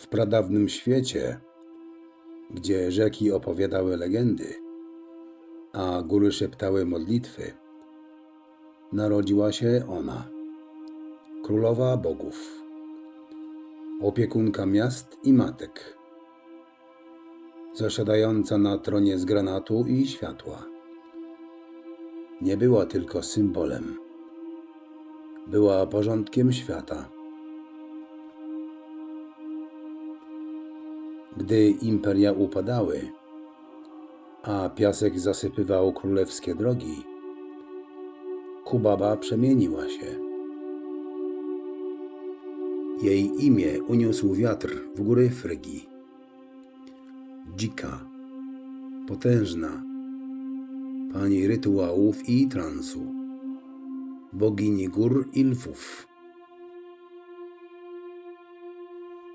W pradawnym świecie, gdzie rzeki opowiadały legendy, a góry szeptały modlitwy, narodziła się ona, królowa bogów, opiekunka miast i matek, zasiadająca na tronie z granatu i światła. Nie była tylko symbolem, była porządkiem świata. Gdy imperia upadały, a piasek zasypywał królewskie drogi, Kubaba przemieniła się. Jej imię uniósł wiatr w góry Frygii. Dzika, potężna, pani rytuałów i transu, bogini gór i lwów.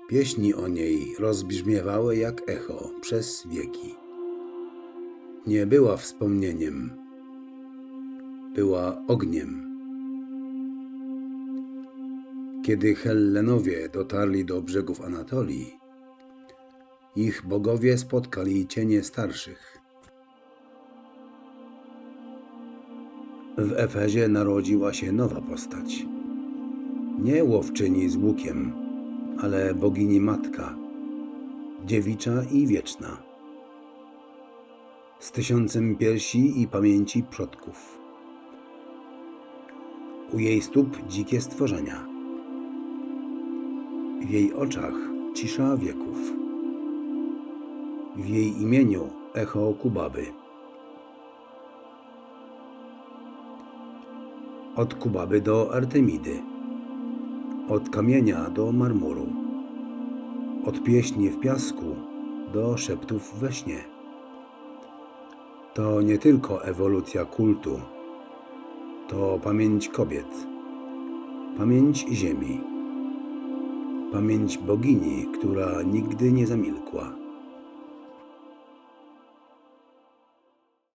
Pieśni o niej rozbrzmiewały jak echo przez wieki. Nie była wspomnieniem, była ogniem. Kiedy Hellenowie dotarli do brzegów Anatolii, ich bogowie spotkali cienie starszych. W Efezie narodziła się nowa postać. Nie łowczyni z łukiem, ale bogini matka, dziewicza i wieczna, z tysiącem piersi i pamięci przodków. U jej stóp dzikie stworzenia, w jej oczach cisza wieków, w jej imieniu echo Kubaby. Od Kubaby do Artemidy od kamienia do marmuru, od pieśni w piasku do szeptów we śnie. To nie tylko ewolucja kultu, to pamięć kobiet, pamięć ziemi, pamięć bogini, która nigdy nie zamilkła.